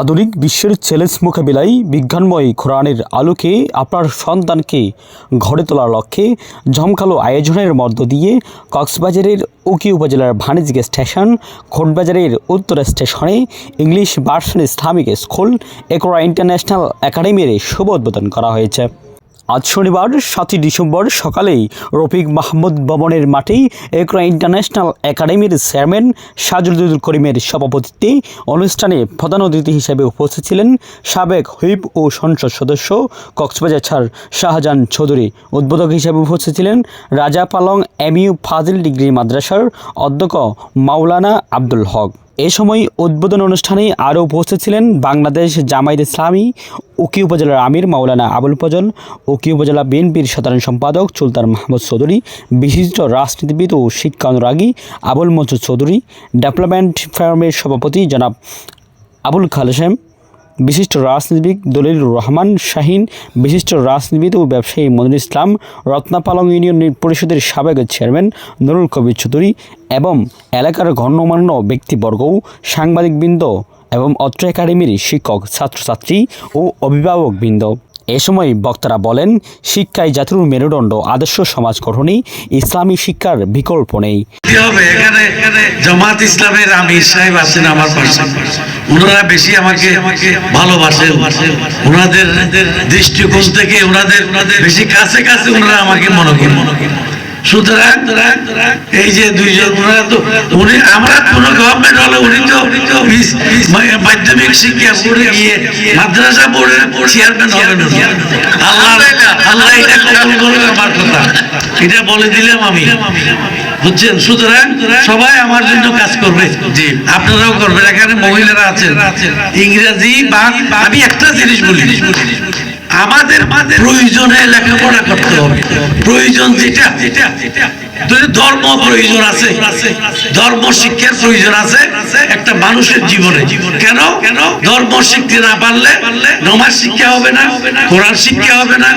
আধুনিক বিশ্বের চ্যালেঞ্জ মোকাবিলায় বিজ্ঞানময় খোরানের আলোকে আপনার সন্তানকে ঘরে তোলার লক্ষ্যে ঝমকালো আয়োজনের মধ্য দিয়ে কক্সবাজারের উকি উপজেলার বাণিজ্যিক স্টেশন খোটবাজারের উত্তর স্টেশনে ইংলিশ ভার্সন ইসলামিক স্কুল, একরা ইন্টারন্যাশনাল একাডেমির শুভ উদ্বোধন করা হয়েছে। আজ শনিবার, সাতই ডিসেম্বর সকালেই রফিক মাহমুদ ভবনের মাঠেই একরা ইন্টারন্যাশনাল একাডেমির চেয়ারম্যান সাজুদুল করিমের সভাপতিত্বে অনুষ্ঠানে প্রধান অতিথি হিসেবে উপস্থিত ছিলেন সাবেক হুইপ ও সংসদ সদস্য, কক্সবাজার ছাড় শাহজাহান চৌধুরী। উদ্বোধক হিসেবে উপস্থিত ছিলেন রাজা পালং এমইউ ফাজিল ডিগ্রি মাদ্রাসার অধ্যক্ষ মাওলানা আব্দুল হক। এ সময় উদ্বোধন অনুষ্ঠানে আরও উপস্থিত ছিলেন বাংলাদেশ জামায়াত ইসলামী, উকি উপজেলার আমির মাওলানা আবুল ফজল, উকি উপজেলা বিএনপির সাধারণ সম্পাদক সুলতান মাহমুদ চৌধুরী, বিশিষ্ট রাজনীতিবিদ ও শিক্ষা অনুরাগী আবুল মনসুর চৌধুরী, ডেভেলপমেন্ট ফার্মের সভাপতি জনাব আবুল খালেসেম বিশিষ্ট রাজনীতিবিদ দলিলুর রহমান শাহিন, বিশিষ্ট রাজনীতিবিদ ও ব্যবসায়ী মনির ইসলাম, রত্নাপালং ইউনিয়ন পরিষদের সাবেক চেয়ারম্যান নুরুল কবির চৌধুরী এবং এলাকার গণ্যমান্য ব্যক্তিবর্গও সাংবাদিকবৃন্দ এবং অত্র একাডেমির শিক্ষক, ছাত্রছাত্রী ও অভিভাবকবৃন্দ। এ সময় বক্তারা বলেন শিক্ষায় জাতির মেরুদণ্ড, আদর্শ সমাজ গঠনে ইসলামী শিক্ষার বিকল্প নেই। জামাত ইসলামের সাহেব আছেন আমার পাশে। ওনারা বেশি আমাকে ভালোবাসেন। ওনাদের দৃষ্টিকোণ থেকে ওনাদের বেশি কাছে কাছে ওনারা আমাকে মনে করেন। আমরা কোন গভর্নমেন্ট হলে আল্লাহ আল্লাহ এটা কথা। এটা বলে দিলাম আমি। বুঝছেন? সুতরাং সবাই আমার জন্য কাজ করবে। জি। আপনারাও করবেন। এখানে মহিলারা আছেন। ইংরেজি বা আমি একটা জিনিস বলি। আমাদের প্রয়োজনে লেখাপড়া করতে হবে। প্রয়োজন যেটা যদি ধর্ম প্রয়োজন আছে, ধর্ম শিক্ষার প্রয়োজন আছে, একটা মানুষের জীবনে। কেন? কেন ধর্ম শিখতে না পারলে নমাজ শিক্ষা হবে না, কোরআন শিক্ষা হবে না,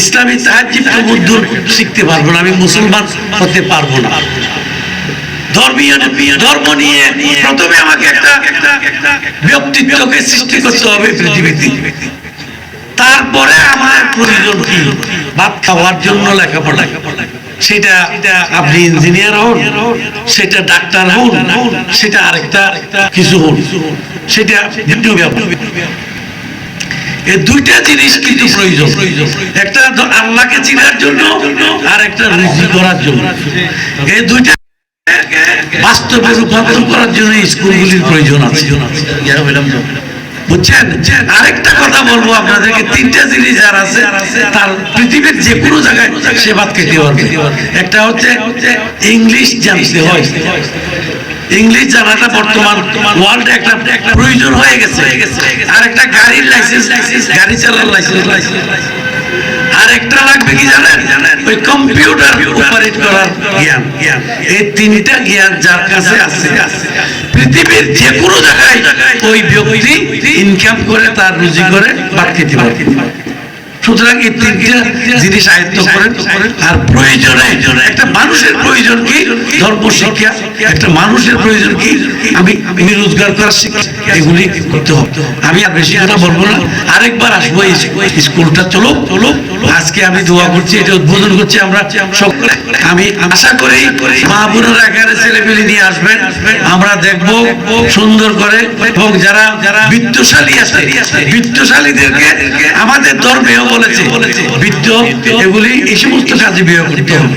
ইসলামী তাহাজিব মুদ্দুর শিখতে পারব না, আমি মুসলমান হতে পারব না। ধর্মীয়, ধর্ম নিয়ে প্রথমে আমাকে একটা ব্যক্তিত্বকে সৃষ্টি করতে হবে পৃথিবীতে। তারপরে আমার প্রয়োজন কি? ভাত খাওয়ার জন্য লেখাপড়া। সেটা আপনি ইঞ্জিনিয়ার হন, সেটা ডাক্তার হন, সেটা আরেকটা কিছু হন, সেটা ভিন্ন এই দুইটা জিনিস কিন্তু প্রয়োজন। একটা আল্লাহকে চিনার জন্য, আর একটা রুজি করার জন্য। এই দুইটা বাস্তবে রূপান্তর করার জন্য স্কুলগুলির প্রয়োজন আছে। বুঝছেন? আরেকটা কথা বলব, আপনাদেরকে তিনটা জিনিস যার আছে। তার পৃথিবীর যে কোনো জায়গায় সে ভাত খেতে পারবে। একটা হচ্ছে ইংলিশ জানতে হয়। ইংলিশ জানাটা বর্তমান ওয়ার্ল্ডে একটা একটা প্রয়োজন হয়ে গেছে। আর একটা গাড়ির লাইসেন্স গাড়ি চালার লাইসেন্স লাগবে কি জানেন? ওই কম্পিউটার অপারেট করার জ্ঞান। এই তিনটা জ্ঞান যার কাছে আছে। পৃথিবীর যে কোনো জায়গায় ওই ব্যক্তি ইনকাম করে, তার রুজি করে সুতরাং এই তিনটা জিনিস আয়ত্ত করেন। আর প্রয়োজনে, একটা মানুষের প্রয়োজন কি? ধর্ম শিক্ষা, একটা মানুষের প্রয়োজন কি? আমি আমি রোজগার করার শিক্ষা এগুলি করতে হবে। আমি আর বেশি কথা বলব না। আরেকবার আসব স্কুলটা। চলো চলো। আজকে আমি দোয়া করছি, এটা উদ্বোধন করছি আমরা সকলে। আমি আশা করি মা বোনেরা এখানে ছেলেপেলে নিয়ে আসবেন। আমরা দেখব সুন্দর করে এবং যারা যারা বিত্তশালী আছে, বিত্তশালীদেরকে আমাদের ধর্মেও বলেছে বৃত্ত, এগুলি এই সমস্ত কাজে বিয়ে করতে হবে।